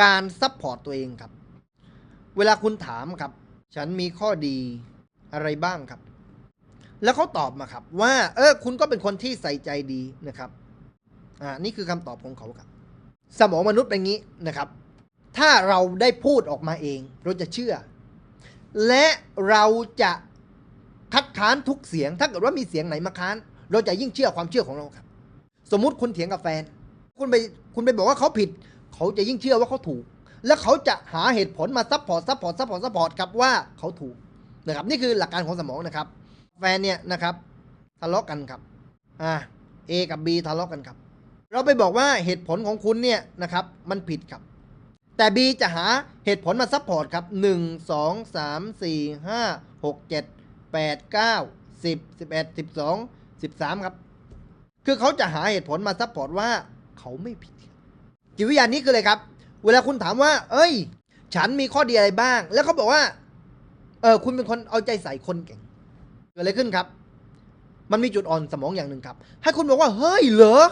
การซัพพอร์ตตัวเองครับ เวลาคุณถามครับ ฉันมีข้อดีอะไรบ้างครับ แล้วเขาตอบมาครับ ว่า เออ คุณก็เป็นคนที่ใส่ใจดีนะครับ อ่า นี่คือคำตอบของเขาครับ สมองมนุษย์เป็นงี้นะครับ ถ้าเราได้พูดออกมาเอง เราจะเชื่อ และเราจะคัดค้านทุกเสียง ถ้าเกิดว่ามีเสียงไหนมาค้าน เราจะยิ่งเชื่อความเชื่อของเราครับ สมมุติคุณเถียงกับแฟน คุณไป คุณไปบอกว่าเขาผิด เขาจะยิ่งเชื่อว่าเขาถูก แล้วเขาจะหาเหตุผลมาซัพพอร์ตซัพพอร์ตซัพพอร์ตซัพพอร์ตครับว่าเขาถูกนะครับนี่คือหลักการของสมองนะครับ แฟนเนี่ยนะครับทะเลาะกันครับอ่า A กับ B ทะเลาะกันครับ เราไปบอกว่าเหตุผลของคุณเนี่ยนะครับมันผิดครับ แต่ B จะหาเหตุผลมาซัพพอร์ตครับ 1 2 3 4 5 6 7 8 9 10 11 12 13 ครับ คือเขาจะหาเหตุผลมาซัพพอร์ตว่าเขาไม่ผิด จิตวิทยานี้คืออะไรครับ เวลาคุณถามว่า เอ้ย ฉันมีข้อดีอะไรบ้าง แล้วเขาบอกว่า เออคุณเป็นคนเอาใจใส่คนเก่งเกิดอะไรขึ้นครับ มันมีจุดอ่อนสมองอย่างหนึ่งครับ ให้คุณบอกว่า เฮ้ยเหรอ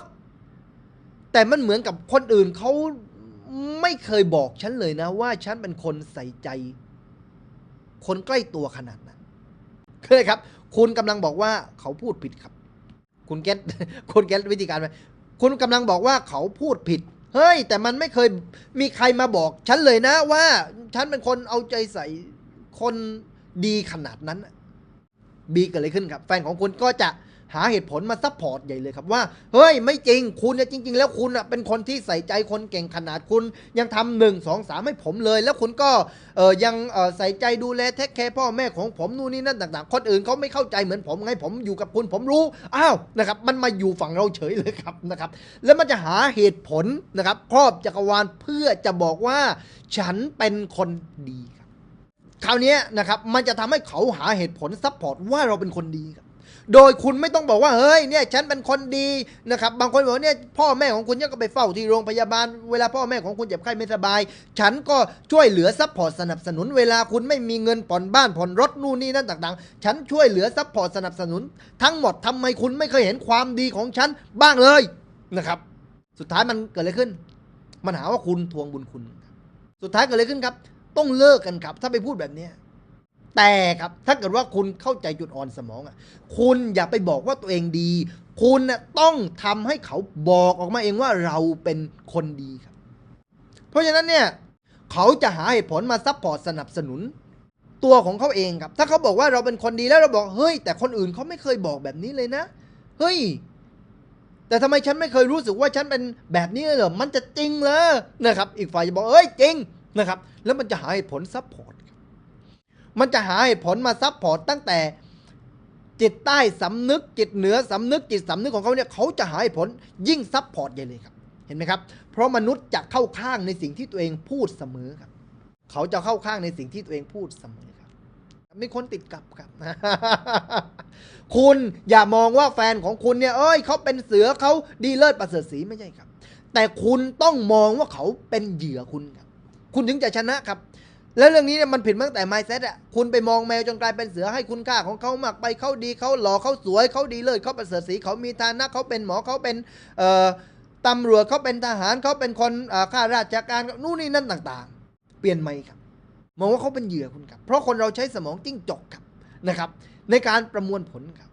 แต่มันเหมือนกับคนอื่นเขาไม่เคยบอกฉันเลยนะ ว่าฉันเป็นคนใส่ใจ คนใกล้ตัวขนาดนั้นคืออะไรครับ คุณกำลังบอกว่าเขาพูดผิดครับ คุณเก็ตคุณเก็ตวิธีการไหมคุณกำลังบอกว่าเขาพูดผิด เฮ้ย แต่มันไม่เคยมีใครมาบอก ฉันเลยนะว่า ฉันเป็นคนเอาใจใส่คนดีขนาดนั้น บีเกิดอะไรขึ้นครับแฟนของคุณก็จะหาเหตุผลมาซัพพอร์ตใหญ่เลยครับว่าเฮ้ยไม่จริงคุณเนี่ยจริง ๆ แล้วคุณน่ะเป็นคนที่ใส่ใจคนเก่งขนาดคุณยังทำหนึ่งสองสามให้ผมเลย แล้วคุณก็เออยังเออใส่ใจดูแลเทคแคร์พ่อแม่ของผมนู่นนี่นั่นต่าง ๆ คนอื่นเขาไม่เข้าใจเหมือนผมไงผมอยู่กับคุณผมรู้อ้าวนะครับมันมาอยู่ฝั่งเราเฉยเลยครับนะครับแล้วมันจะหาเหตุผลนะครับครอบจักรวาลเพื่อจะบอกว่าฉันเป็นคนดี คราวนี้นะครับมันจะทำให้เขาหาเหตุผลซัพพอร์ตว่าเราเป็นคนดีครับโดยคุณไม่ต้องบอกว่าเฮ้ยเนี่ยฉันเป็นคนดีนะครับบางคนบอกว่าเนี่ยพ่อแม่ของคุณเนี่ยก็ไปเฝ้าที่โรงพยาบาล เวลาพ่อแม่ของคุณเจ็บไข้ไม่สบาย ฉันก็ช่วยเหลือซัพพอร์ตสนับสนุน เวลาคุณไม่มีเงินผ่อนบ้านผ่อนรถนู่นนี่นั่นต่างๆ ฉันช่วยเหลือซัพพอร์ตสนับสนุน ทั้งหมดทำไมคุณไม่เคยเห็นความดีของฉันบ้างเลยนะครับ สุดท้ายมันเกิดอะไรขึ้น มันหาว่าคุณทวงบุญคุณ สุดท้ายเกิดอะไรขึ้นครับ ต้องเลิกกันครับ ถ้าไปพูดแบบนี้แต่ครับถ้าเกิดว่าคุณเข้าใจจุดอ่อนสมองอะ คุณอย่าไปบอกว่าตัวเองดี คุณน่ะต้องทำให้เขาบอกออกมาเองว่าเราเป็นคนดีครับ เพราะฉะนั้นเนี่ย เขาจะหาเหตุผลมาซัพพอร์ตสนับสนุน ตัวของเขาเองครับ ถ้าเขาบอกว่าเราเป็นคนดีแล้วเราบอกเฮ้ย แต่คนอื่นเขาไม่เคยบอกแบบนี้เลยนะเฮ้ย แต่ทำไมฉันไม่เคยรู้สึกว่าฉันเป็นแบบนี้เลยเหรอมันจะจริงเหรอนะครับ อีกฝ่ายจะบอกเอ้ยจริง นะครับ แล้วมันจะหาเหตุผลซัพพอร์ตมันจะหาเหตุผลมาซัพพอร์ตตั้งแต่จิตใต้สำนึกจิตเหนือสำนึกจิตสำนึกของเขาเนี่ยเขาจะหาเหตุผลยิ่งซัพพอร์ตใหญ่เลยครับ เห็นไหมครับ เพราะมนุษย์จะเข้าข้างในสิ่งที่ตัวเองพูดเสมอครับ เขาจะเข้าข้างในสิ่งที่ตัวเองพูดเสมอครับมีคนติดกับครับ คุณอย่ามองว่าแฟนของคุณเนี่ย เอ้ยเขาเป็นเสือเขาดีเลิศประเสริฐศรีไม่ใช่ครับ แต่คุณต้องมองว่าเขาเป็นเหยื่อคุณครับ คุณถึงจะชนะครับ แล้วเรื่องนี้เนี่ยมันผิดมาตั้งแต่ mindset อะคุณไปมองแมวจนกลายเป็นเสือให้คุณค่าของเขามากไปเขาดีเขาหล่อเขาสวยเขาดีเลิศเขาประเสริฐศรีเขามีฐานะเขาเป็นหมอเขาเป็นเอ่อตำรวจเขาเป็นทหารเขาเป็นคนอ่อข้าราชการนู่นนี่นั่นต่างๆ เปลี่ยนไหมครับมองว่าเขาเป็นเหยื่อคุณครับ เพราะคนเราใช้สมองจิ้งจกครับนะครับ ในการประมวลผลครับ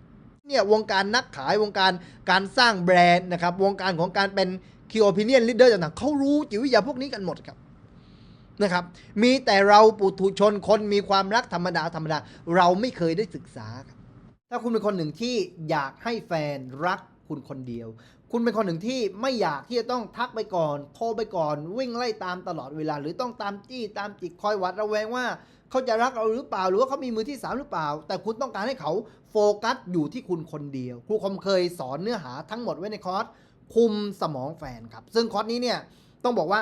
เนี่ยวงการนักขายวงการการสร้างแบรนด์นะครับ วงการของการเป็นคีโอ p ิเนียนลิเดอร์ต่างๆเขารู้จิตวิทยาพวกนี้กันหมดครับ นะครับ มีแต่เราปุถุชนคนมีความรักธรรมดาธรรมดา เราไม่เคยได้ศึกษาครับ ถ้าคุณเป็นคนหนึ่งที่อยากให้แฟนรักคุณคนเดียว คุณเป็นคนหนึ่งที่ไม่อยากที่จะต้องทักไปก่อน โทรไปก่อน วิ่งไล่ตามตลอดเวลา หรือต้องตามจี้ตามจิกคอยหวัดระแวงว่า เขาจะรักเราหรือเปล่า หรือว่าเขามีมือที่สามหรือเปล่า แต่คุณต้องการให้เขาโฟกัสอยู่ที่คุณคนเดียว ครูคมเคยสอนเนื้อหาทั้งหมดไว้ในคอร์สคุมสมองแฟนครับ ซึ่งคอร์สนี้เนี่ยต้องบอกว่า